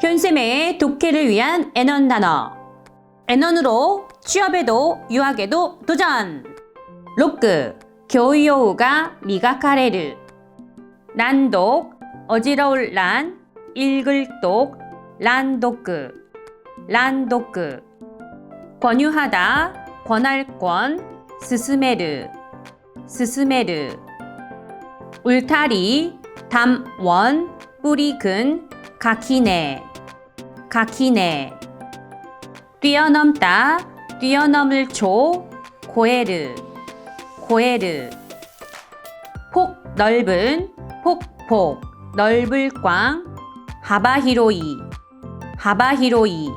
현쌤의 독해를 위한 N원 단어. N원으로 취업에도 유학에도 도전! 로크, 교요우가 미가카레르. 난독, 어지러울 란, 읽을 독, 란도크, 란도크. 권유하다, 권할권, 스스메르, 스스메르. 울타리, 담원, 뿌리 근, 가키네, 가키네. 뛰어넘다, 뛰어넘을 초, 고에르, 고에르. 폭 넓은, 폭폭, 넓을 꽝, 하바히로이, 하바히로이.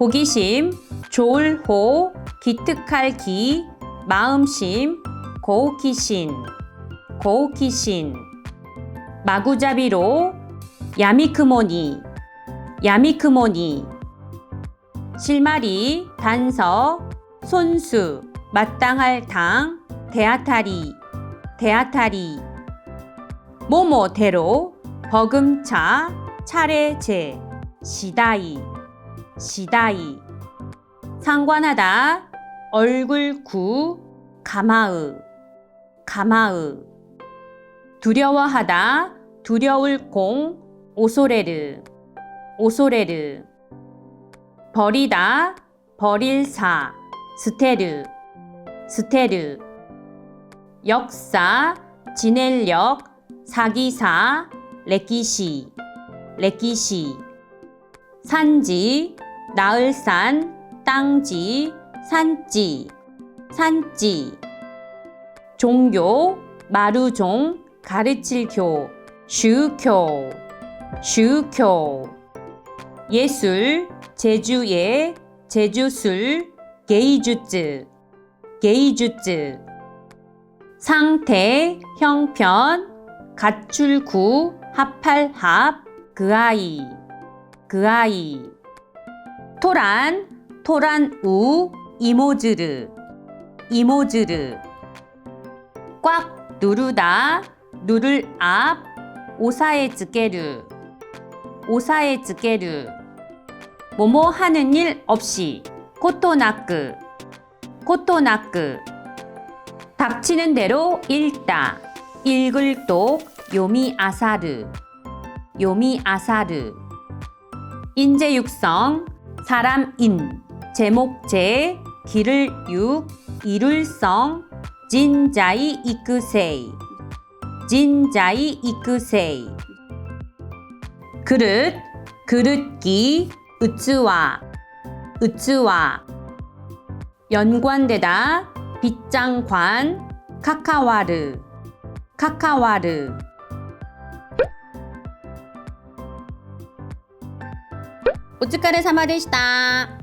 호기심, 좋을 호, 기특할 기, 마음심, 고우키신, 고우키신. 마구잡이로, 야미크모니, 야미크모니. 실마리, 단서, 손수, 마땅할 당, 대아타리, 대아타리. 모모대로, 버금차, 차례제, 시다이, 시다이. 상관하다, 얼굴 구, 가마으, 가마으. 두려워하다, 두려울 공, 오소레르, 오소레르. 버리다, 버릴 사, 스테르, 스테르. 역사, 지낼 역, 사기사, 레키시, 레키시. 산지, 나을 산, 땅지, 산지, 산지. 종교, 마루종, 가르칠 교, 슈교, 슈교. 예술, 제주예, 제주술, 게이주츠, 게이주츠. 상태, 형편, 가출구, 합할합, 그 아이, 그 아이. 토란, 토란우, 이모즈르, 이모즈르. 꽉 누르다, 누를 앞, 오사에 즈게르, 오사에 즈게르. 뭐뭐 하는 일 없이, 코토나크, 코토나크. 닥치는 대로 읽다, 읽을 똑, 요미 아사르, 요미 아사르. 인재 육성, 사람 인, 제목 제, 길을 육, 이룰성, 진자이 이끄세이, 진자이 이끄세이. 그릇, 그릇기, 으츠와, 으츠와. 연관되다, 빗장관, 카카와르, 카카와르. お疲れ様でした。